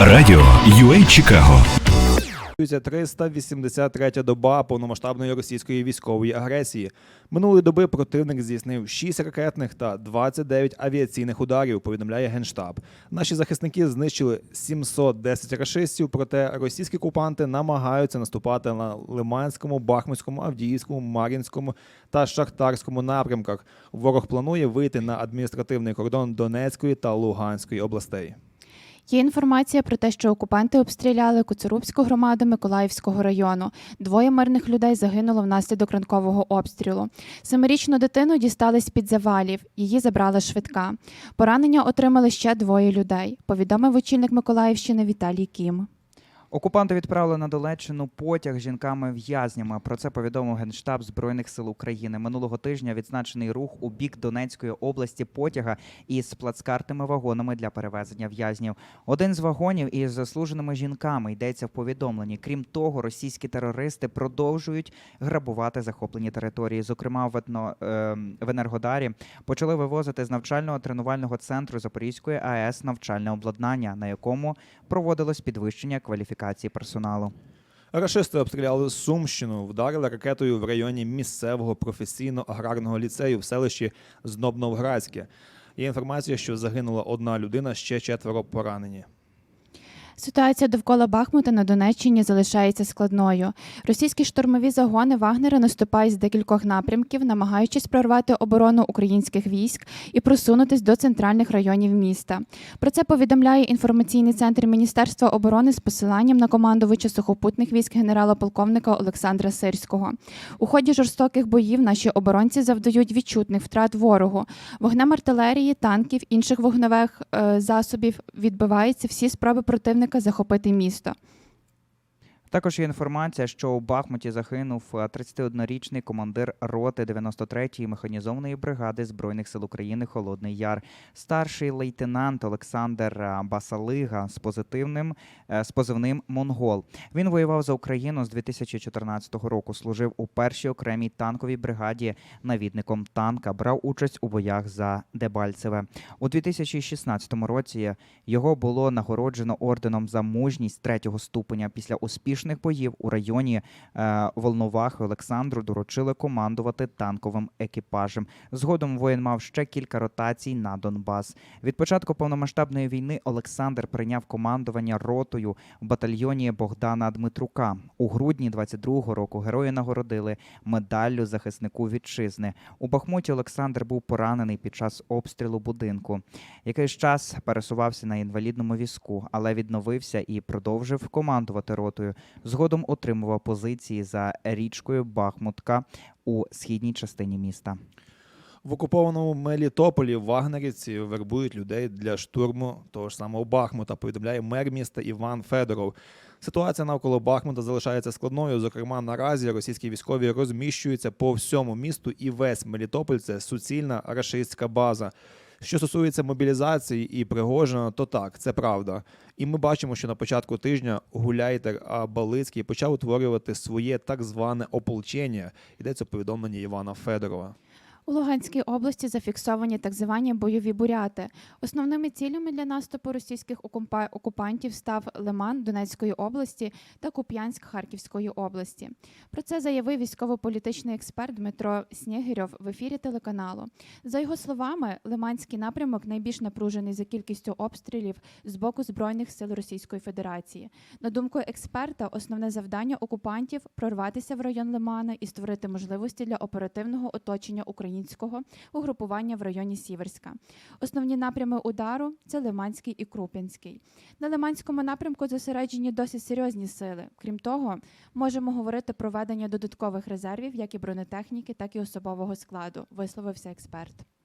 Радіо UA Чикаго. Продовжується 383-я доба повномасштабної російської військової агресії. Минулої доби противник здійснив 6 ракетних та 29 авіаційних ударів. Повідомляє генштаб. Наші захисники знищили 710 рашистів, проте російські окупанти намагаються наступати на Лиманському, Бахмутському, Авдіївському, Мар'їнському та Шахтарському напрямках. Ворог планує вийти на адміністративний кордон Донецької та Луганської областей. Є інформація про те, що окупанти обстріляли Коцурубську громаду Миколаївського району. Двоє мирних людей загинуло внаслідок ранкового обстрілу. Семирічну дитину дістали з під завалів. Її забрала швидка. Поранення отримали ще двоє людей. Повідомив очільник Миколаївщини Віталій Кім. Окупанти відправили на Долеччину потяг жінками-в'язнями. Про це повідомив Генштаб Збройних сил України. Минулого тижня відзначений рух у бік Донецької області потяга із плацкартними вагонами для перевезення в'язнів. Один з вагонів із заслуженими жінками йдеться в повідомленні. Крім того, російські терористи продовжують грабувати захоплені території. Зокрема, в, етно, е, в Енергодарі почали вивозити з навчального тренувального центру Запорізької АЕС навчальне обладнання, на якому проводилось підвищення кваліфікації персоналу. Рашисти обстріляли Сумщину, вдарили ракетою в районі місцевого професійно-аграрного ліцею в селищі Знобновградське. Є інформація, що загинула одна людина, ще четверо поранені. Ситуація довкола Бахмута на Донеччині залишається складною. Російські штурмові загони Вагнера наступають з декількох напрямків, намагаючись прорвати оборону українських військ і просунутись до центральних районів міста. Про це повідомляє інформаційний центр Міністерства оборони з посиланням на командувача сухопутних військ генерала-полковника Олександра Сирського. У ході жорстоких боїв наші оборонці завдають відчутних втрат ворогу. Вогнем артилерії, танків, інших вогневих е, засобів відбиваються всі спроби противника захопити місто. Також є інформація, що у Бахмуті загинув е, 31-річний командир роти 93-ї механізованої бригади збройних сил України Холодний Яр, старший лейтенант Олександр е, Басалига з позитивним е, з позивним Монгол. Він воював за Україну з 2014 року. Служив у першій окремій танковій бригаді навідником танка. Брав участь у боях за Дебальцеве. У 2016 році його було нагороджено орденом за мужність третього ступеня після успішних боїв у районі е, Волновахи Олександру доручили командувати танковим екіпажем. Згодом воїн мав ще кілька ротацій на Донбас. Від початку повномасштабної війни Олександр прийняв командування ротою в батальйоні Богдана Дмитрука. У грудні 22-го року герої нагородили медаллю захиснику вітчизни. У Бахмуті Олександр був поранений під час обстрілу будинку. Якийсь час пересувався на інвалідному візку, але відновився і продовжив командувати ротою. Згодом отримував позиції за річкою Бахмутка у східній частині міста. В окупованому Мелітополі вагнерівці вербують людей для штурму того ж самого Бахмута, повідомляє мер міста Іван Федоров. Ситуація навколо Бахмута залишається складною. Зокрема, наразі російські військові розміщуються по всьому місту, і весь Мелітополь це суцільна рашистська база. Що стосується мобілізації і Пригожина, то так, це правда. І ми бачимо, що на початку тижня Гуляйтер Балицький почав утворювати своє так зване ополчення. Йдеться повідомлення Івана Федорова. У Луганській області зафіксовані так звані бойові буряти. Основними цілями для наступу російських окупантів став Лиман Донецької області та Куп'янськ Харківської області. Про це заявив військово-політичний експерт Дмитро Снєгирьов в ефірі телеканалу. За його словами, Лиманський напрямок найбільш напружений за кількістю обстрілів з боку збройних сил Російської Федерації. На думку експерта, основне завдання окупантів прорватися в район Лимана і створити можливості для оперативного оточення українського угрупування в районі Сіверська. Основні напрями удару це Лиманський і Круп'янський. На Лиманському напрямку зосереджені досить серйозні сили. Крім того, можемо говорити про ведення додаткових резервів, як і бронетехніки, так і особового складу, висловився експерт.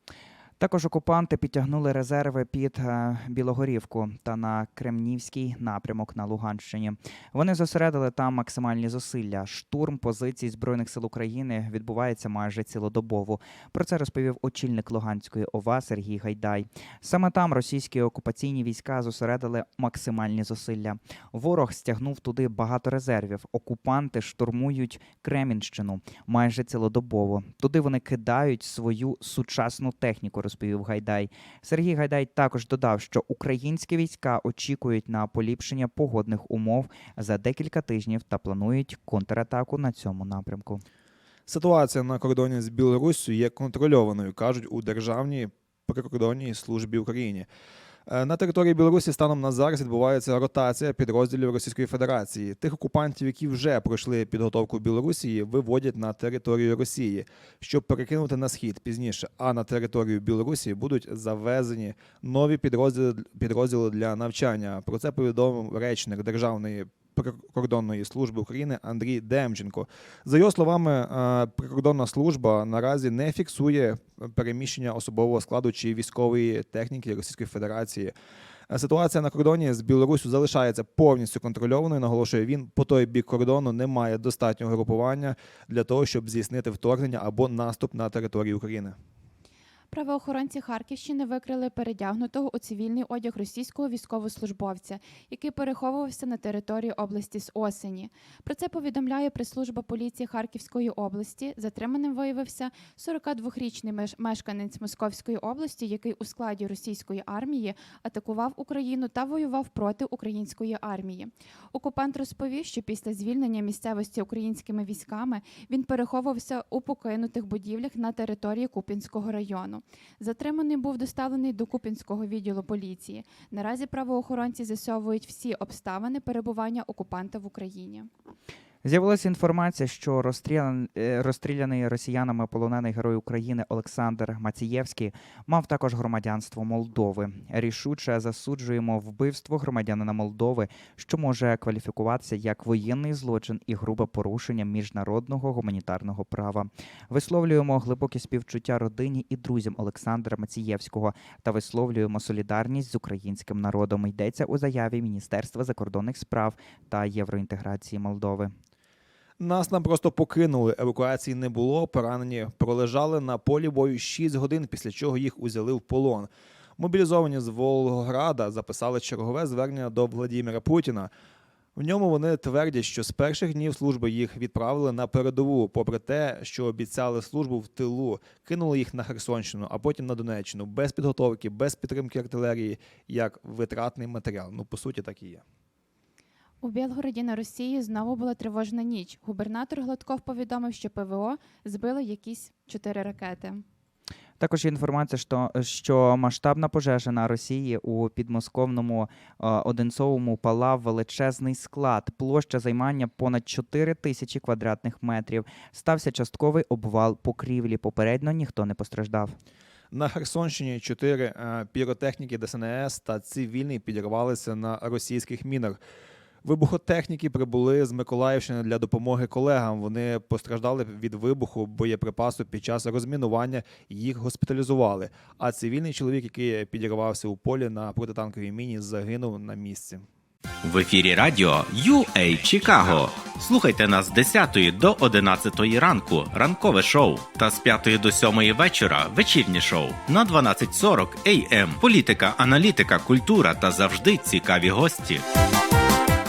Також окупанти підтягнули резерви під е, Білогорівку та на Кремнівський напрямок на Луганщині. Вони зосередили там максимальні зусилля. Штурм позицій збройних сил України відбувається майже цілодобово. Про це розповів очільник Луганської ОВА Сергій Гайдай. Саме там російські окупаційні війська зосередили максимальні зусилля. Ворог стягнув туди багато резервів. Окупанти штурмують Кремінщину майже цілодобово. Туди вони кидають свою сучасну техніку розповів Гайдай. Сергій Гайдай також додав, що українські війська очікують на поліпшення погодних умов за декілька тижнів та планують контратаку на цьому напрямку. Ситуація на кордоні з Білоруссю є контрольованою, кажуть у Державній прикордонній службі України. Е, На території Білорусі станом на зараз відбувається ротація підрозділів Російської Федерації. Тих окупантів, які вже пройшли підготовку в Білорусі, виводять на територію Росії, щоб перекинути на схід пізніше. А на територію Білорусі будуть завезені нові підрозділи, підрозділи для навчання. Про це повідомив речник Державної прикордонної служби України Андрій Демченко. За його словами, е, прикордонна служба наразі не фіксує переміщення особового складу чи військової техніки Російської Федерації. Е, Ситуація на кордоні з Білоруссю залишається повністю контрольованою. Наголошує він, по той бік кордону немає достатнього групування для того, щоб здійснити вторгнення або наступ на територію України. Правоохоронці Харківщини викрили передягнутого у цивільний одяг російського військовослужбовця, який переховувався на території області з осені. Про це повідомляє прес-служба поліції Харківської області. Затриманим виявився 42-річний меж- мешканець Московської області, який у складі російської армії атакував Україну та воював проти української армії. Окупант розповів, що після звільнення місцевості українськими військами він переховувався у покинутих будівлях на території Купінського району. Затриманий був доставлений до Купінського відділу поліції. Наразі правоохоронці з'ясовують всі обставини перебування окупанта в Україні. З'явилася інформація, що розстрілян... е, розстріляний росіянами полонений герой України Олександр Мацієвський мав також громадянство Молдови. Рішуче засуджуємо вбивство громадянина Молдови, що може кваліфікуватися як воєнний злочин і грубе порушення міжнародного гуманітарного права. Висловлюємо глибоке співчуття родині і друзям Олександра Мацієвського та висловлюємо солідарність з українським народом. Йдеться у заяві Міністерства закордонних справ та євроінтеграції Молдови. Нас там просто покинули. Евакуації не було. Поранені пролежали на полі бою 6 годин, після чого їх узяли в полон. Мобілізовані з Волгограда записали чергове звернення до Владіміра Путіна. В ньому вони твердять, що з перших днів служби їх відправили на передову, попри те, що обіцяли службу в тилу, кинули їх на Херсонщину, а потім на Донеччину, без підготовки, без підтримки артилерії, як витратний матеріал. Ну по суті, так і є. У Білгороді на Росії знову була тривожна ніч. Губернатор Гладков повідомив, що ПВО збило якісь чотири ракети. Також є інформація, що, що масштабна пожежа на Росії у підмосковному е, Одинцовому палав величезний склад. Площа займання понад 4 тисячі квадратних метрів. Стався частковий обвал покрівлі. Попередньо ніхто не постраждав. На Херсонщині чотири е, піротехніки ДСНС та цивільний підірвалися на російських мінах. Вибухотехніки прибули з Миколаївщини для допомоги колегам. Вони постраждали від вибуху боєприпасу під час розмінування. Їх госпіталізували. А цивільний чоловік, який підірвався у полі на протитанковій міні, загинув на місці. В ефірі радіо UA Чикаго. Слухайте нас з 10 до 11 ранку. Ранкове шоу. Та з 5 до 7 вечора вечірнє шоу. На 12.40 AM. Політика, аналітика, культура та завжди цікаві гості.